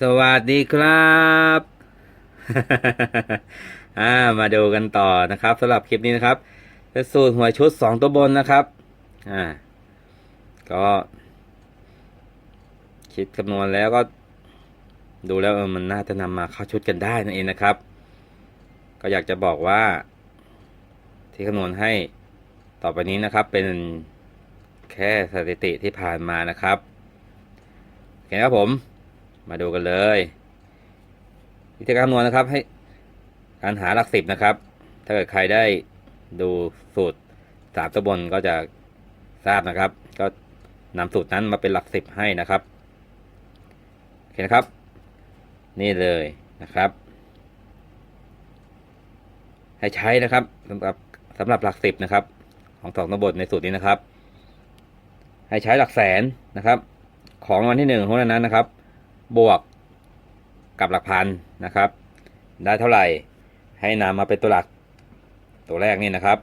สวัสดีครับอ่ามาดูกันต่อนะครับสำหรับคลิปนี้นะครับเป็นสูตรหวยชุดสองตัวบนนะครับอ่าก็คิดคำนวณแล้วก็ ดูแล้วเออมันน่าจะนำมาเข้าชุดกันได้นั่นเองนะครับ ก็อยากจะบอกว่า ที่คำนวณให้ต่อไปนี้นะครับ เป็นแค่สถิติที่ผ่านมานะครับโอเคครับผม มาดูกันเลย วิธีการคำนวณนะครับ ให้การหาหลักสิบนะครับ ถ้าเกิดใครได้ดูสูตรสามตัวบนก็จะทราบนะครับ ก็นำสูตรนั้นมาเป็นหลักสิบให้นะครับโอเคนะครับ นี่เลยนะครับ ให้ใช้นะครับสำหรับสำหรับหลักสิบนะครับ ของสองตัวบนในสูตรนี้นะครับ ให้ใช้หลักแสนนะครับ ของรางวันที่หนึ่งของวันนั้นนะครับ บวกกับหลักพันนะครับ ได้เท่าไหร่ให้นำมาเป็นตัวหลักตัวแรกนี่นะครับ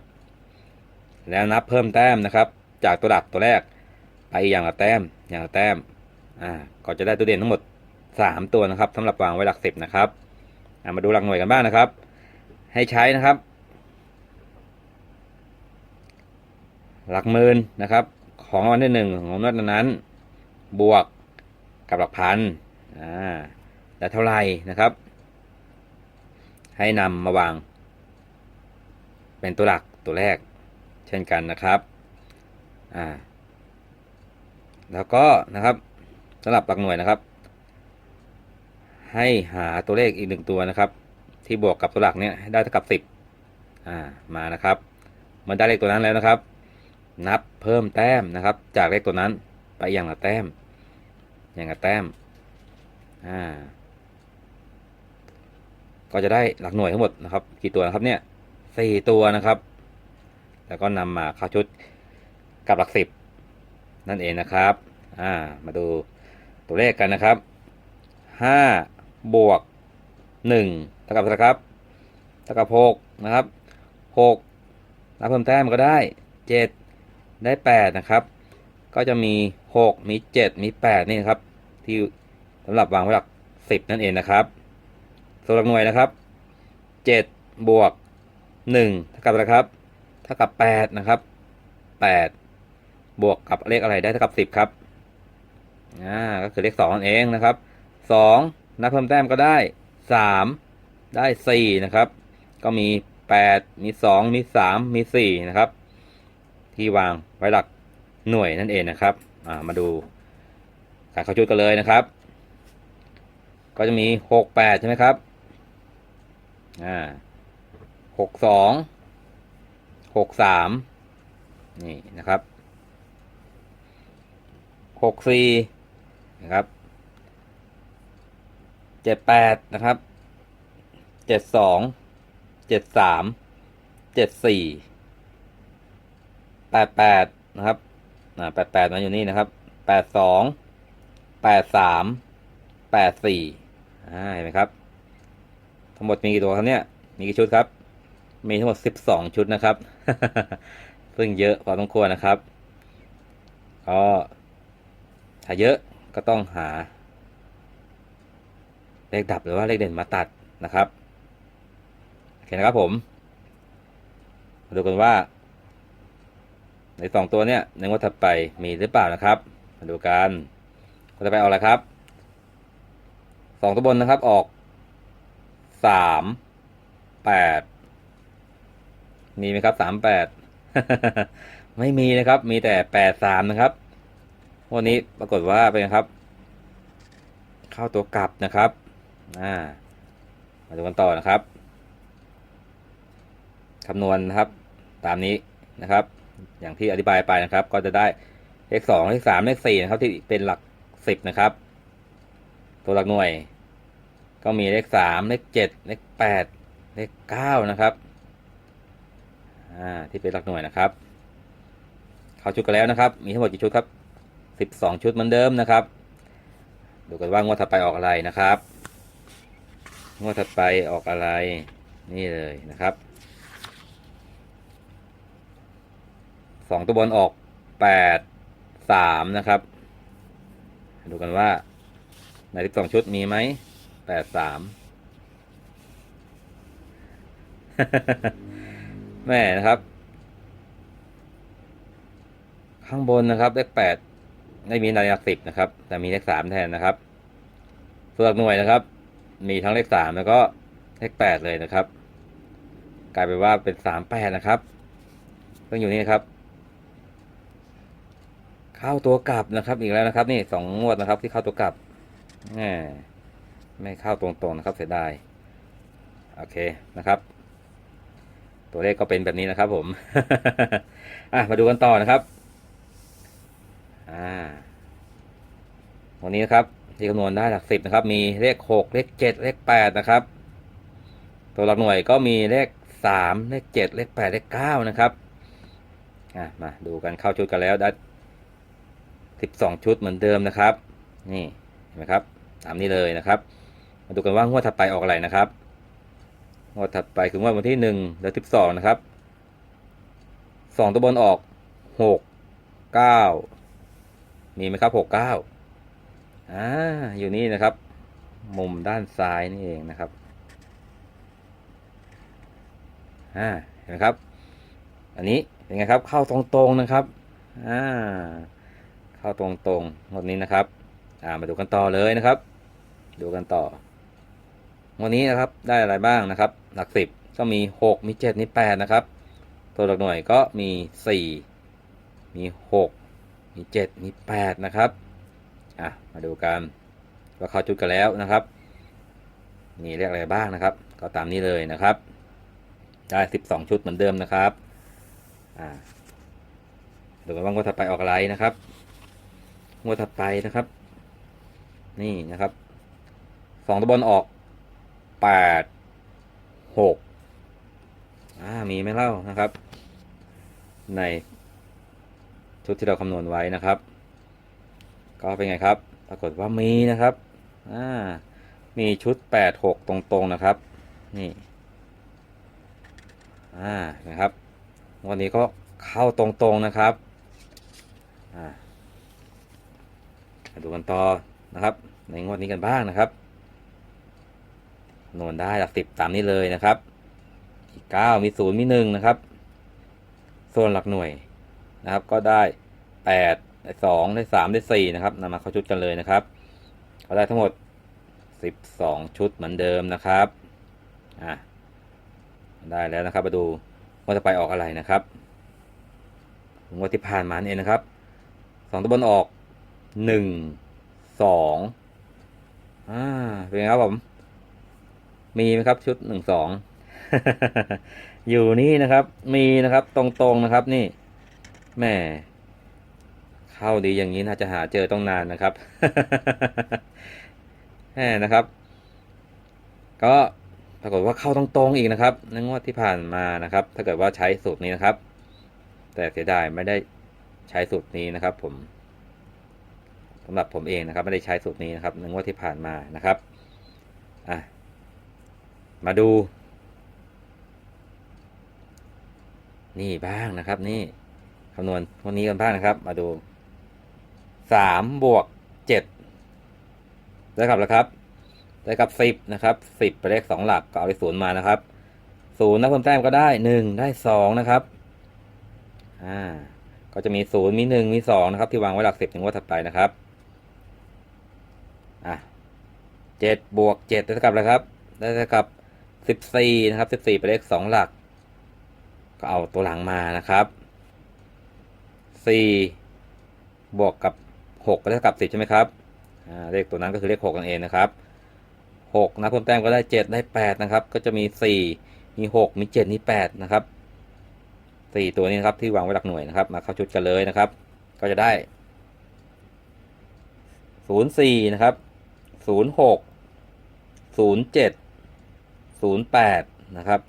แล้วนับเพิ่มแต้มนะครับ จากตัวหลักตัวแรกไปอย่างละแต้มอย่างละแต้มอ่าก็จะได้ตัวเด่นทั้งหมดสามตัวนะครับสำหรับวางไว้หลักสิบนะครับามาดูหลักหน่วยกันบ้างนะครับ ให้ใช้นะครับ หลักหมื่นนะครับ ของรางวัลที่หนึ่งของนวดนั้น บวกกับหลักพัน อ่าและเท่าไรนะครับ ให้นำมาวาง เป็นตัวหลักตัวแรก เช่นกันนะครับอ่าแล้วก็นะครับสำหรับหลักหน่วยนะครับ ให้หาตัวเลขอีกหนึ่งตัวนะครับ ที่บวกกับตัวหลักเนี้ยได้เท่ากับสิบอ่ามานะครับเมื่อได้เลขตัวนั้นแล้วนะครับ นับเพิ่มแต้มนะครับ จากเลขตัวนั้นไปอย่างละแต้ม อย่างละแต้ม อ่า ก็จะได้หลักหน่วยทั้งหมดนะครับ กี่ตัวนะครับเนี่ยสี่ตัวนะครับ แล้วก็นำมาเข้าชุดกับหลักสิบนั่นเองนะครับ อ่า มาดูตัวเลขกันนะครับห้าบวกหนึ่งเท่ากับเท่าไหร่ครับเท่ากับหกนะครับหกนับเพิ่มแต้มก็ได้เจ็ดได้แปดนะครับ ก็จะมีหกมีเจ็ดมีแปดนี่นะครับ ที่ สำหรับวางไว้หลักสิบนั่นเองนะครับส่วนหลักหน่วยนะครับเจ็ดบวกหนึ่งเท่ากับอะไรครับเท่ากับแปดนะครับแปดบวกกับเลขอะไรได้เท่ากับสิบครับอ่าก็คือเลขสองนั่นเองนะครับสองนับเพิ่มแต้มก็ได้สามได้สี่นะครับ ก็มีแปดมีสองมีสามมีสี่นะครับ ที่วางไว้หลักหน่วยนั่นเองนะครับอ่ามาดูการเข้าชุดกันเลยนะครับ ก็จะมีหกแปดใช่ไหมครับ อ่าหกสองหกสามนี่นะครับหกสี่นะครับเจ็ดแปดนะครับเจ็ดสองเจ็ดสามเจ็ดสี่แปดแปดนะครับอ่าแปดแปดมาอยู่นี่นะครับแปดสองแปดสามแปดสี่ อ่าเห็นไหมครับ ทั้งหมดมีกี่ตัวครับเนี่ย มีกี่ชุดครับ มีทั้งหมดสิบสองชุดนะครับ ซึ่งเยอะพอสมควรนะครับ ก็ถ้าเยอะก็ต้องหา เลขดับหรือว่าเลขเด่นมาตัดนะครับโอเคนะครับผมมาดูกันว่า ในสองตัวเนี่ยในงวดถัดไปมีหรือเปล่านะครับ มาดูกันงวดถัดไปออกอะไรครับ สองตัวบนนะครับออกสามแปดมีไหมครับสามแปดไม่มีนะครับ มีแต่แปดสามนะครับ วันนี้ปรากฏว่าเป็นครับ เข้าตัวกลับนะครับอ่ามาดูกันต่อนะครับคำนวณนะครับ ตามนี้นะครับ อย่างที่อธิบายไปนะครับ ก็จะได้เลขสองเลขสามเลขสี่นะครับ ที่เป็นหลักสิบนะครับ ตัวหลักหน่วย ก็มีเลขสามเลขเจ็ดเลขแปดเลขเก้านะครับอ่าที่เป็นหลักหน่วยนะครับเข้าชุดกันแล้วนะครับ มีทั้งหมดกี่ชุดครับสิบสองชุดเหมือนเดิมนะครับ ดูกันว่างวดถัดไปออกอะไรนะครับ งวดถัดไปออกอะไรนี่เลยนะครับสองตัวบนออกแปดสามนะครับ ดูกันว่า ในสิบสองชุดมีไหมแปดสามแม่นะครับ ข้างบนนะครับ เลขแปดไม่มีในหลักสิบนะครับ แต่มีเลขสามแทนนะครับส่วนหลักหน่วยนะครับ มีทั้งเลขสามแล้วก็เลขแปดเลยนะครับ กลายเป็นว่าเป็นสามแปดนะครับซึ่งอยู่นี่ครับ เข้าตัวกลับนะครับ อีกแล้วนะครับ นี่สองงวดนะครับ ที่เข้าตัวกลับ ไม่เข้าตรงๆนะครับเสียดาย โอเคนะครับ ตัวเลขก็เป็นแบบนี้นะครับผมอะมาดูกันต่อนะครับอ่าวันนี้นะครับที่คำนวณได้หลักสิบนะครับ มีเลขหกเลขเจ็ดเลขแปดนะครับ ตัวหลักหน่วยก็มีเลขสามเลขเจ็ดเลขแปดเลขเก้านะครับอะมาดูกันเข้าชุดกันแล้วได้สิบสองชุดเหมือนเดิมนะครับ นี่ นไหมครับตามนี้เลยนะครับ มาดูกันว่างวดถัดไปออกอะไรนะครับงวดถัดไปคืองวดวันที่หนึ่งเดือนสิบสองนะครับสองตัวบนออกหกเก้ามีไหมครับหกเก้าอ่าอยู่นี่นะครับ มุมด้านซ้ายนี่เองนะครับอ่าเห็นไหมครับ อันนี้เป็นไงครับเข้าตรงๆนะครับอ่าเข้าตรงๆงวดนี้นะครับ อ่ามาดูกันต่อเลยนะครับ ดูกันต่อ วันนี้นะครับได้อะไรบ้างนะครับ หลักสิบก็มีหกมีเจ็ดมีแปดนะครับ ตัวหลักหน่วยก็มีสี่มีหกมีเจ็ดมีแปดนะครับอะมาดูกันว่าเข้าจุดกันแล้วนะครับมีเรียกอะไรบ้างนะครับ ก็ตามนี้เลยนะครับ ได้สิบสองชุดเหมือนเดิมนะครับอ่าดูกันว่างวดถัดไปออกอะไรนะครับงวดถัดไปนะครับ นี่นะครับสองตัวบนออกแปดหกอ่ามีไหม่เล่านะครับ ในชุดที่เราคำนวณไว้นะครับ ก็เป็นไงครับ ปรากฏว่ามีนะครับอ่ามีชุดแปดหกตรงๆนะครับ นี่อ่านะครับ วันนี้ก็เข้าตรงๆนะครับอ่าดูกันต่อ นะครับ ในงวดนี้กันบ้างนะครับคำนวณได้หลักสิบตามนี้เลยนะครับอีกเก้ามีศูนย์มีหนึ่งนะครับ ส่วนหลักหน่วยนะครับ ก็ได้แปดได้สองได้สามได้สี่นะครับนำมาเข้าชุดกันเลยนะครับก็ได้ทั้งหมดสิบสองชุดเหมือนเดิมนะครับอ่าได้แล้วนะครับ มาดูว่าจะไปออกอะไรนะครับงวดที่ผ่านมานี่เองนะครับสองตัวบนออกหนึ่ง สองอ่าเป็นไงครับผม มีไหมครับชุดหนึ่งสองอยู่นี่นะครับ มีนะครับตรงๆนะครับนี่แม่เข้าดีอย่างนี้น่าจะหาเจอต้องนานนะครับแหมนะครับ ก็ปรากฏว่าเข้าตรงๆอีกนะครับในงวดที่ผ่านมานะครับ ถ้าเกิดว่าใช้สูตรนี้นะครับ แต่เสียดายไม่ได้ใช้สูตรนี้นะครับ ผม สำหรับผมเองนะครับ ไม่ได้ใช้สูตรนี้นะครับในงวดที่ผ่านมานะครับอะมาดู นี่บ้างนะครับ นี่คำนวณวันนี้กันบ้างนะครับ มาดูสามบวกเจ็ดได้ครับแล้วครับ ได้กับสิบนะครับสิบไปเลขสองหลักก็เอาเลขศูนย์มานะครับศูนย์นะเพิ่มแต้มก็ได้หนึ่งได้สองนะครับอ่าก็จะมีศูนย์มีหนึ่งมีสองนะครับ ที่วางไว้หลักสิบถึงว่าถัดไปนะครับ อะเจ็ดบวกเจ็ดได้เท่ากับอะไรครับ ได้เท่ากับสิบสี่นะครับสิบสี่ไปเลขสองหลัก ก็เอาตัวหลังมานะครับสี่บวกกับหกก็เท่ากับสิบใช่ไหมครับอ่าเลขตัวนั้นก็คือเลขหกนั่นเองนะครับหกนะเพิ่มแต้มก็ได้เจ็ดได้แปดนะครับ ก็จะมีสี่มีหกมีเจ็ดมีแปดนะครับสี่ตัวนี้นะครับที่วางไว้หลักหน่วยนะครับ มาเข้าชุดกันเลยนะครับ ก็จะได้ศูนย์สี่นะครับ ศูนย์หกศูนย์เจ็ดศูนย์แปดนะครับ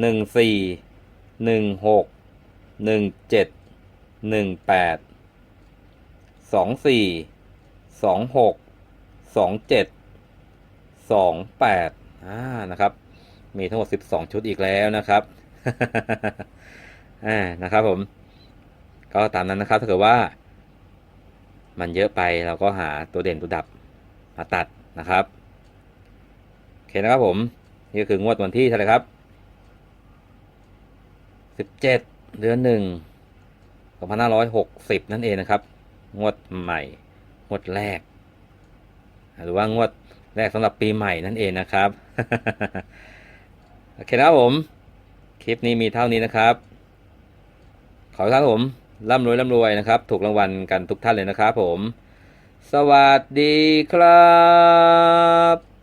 หนึ่งสี่หนึ่งหกหนึ่งเจ็ดหนึ่งแปดสองสี่สองหกสองเจ็ดสองแปดอ่านะครับ มีทั้งหมดสิบสองชุดอีกแล้วนะครับอ่านะครับผม ก็ตามนั้นนะครับถ้าเกิดว่า มันเยอะไปเราก็หาตัวเด่นตัวดับมาตัดนะครับโอเคนะครับผม นี่ก็คืองวดวันที่เท่าไหร่ครับสิบเจ็ดเดือนหนึ่งสองพันห้าร้อยหกสิบนั่นเองนะครับ งวดใหม่ งวดแรก หรือว่างวดแรกสำหรับปีใหม่นั่นเองนะครับ โอเคนะครับผม คลิปนี้มีเท่านี้นะครับ ขอให้ครับผม ร่ำรวยร่ำรวยนะครับ ถูกรางวัลกันทุกท่านเลยนะครับผม สวัสดีครับ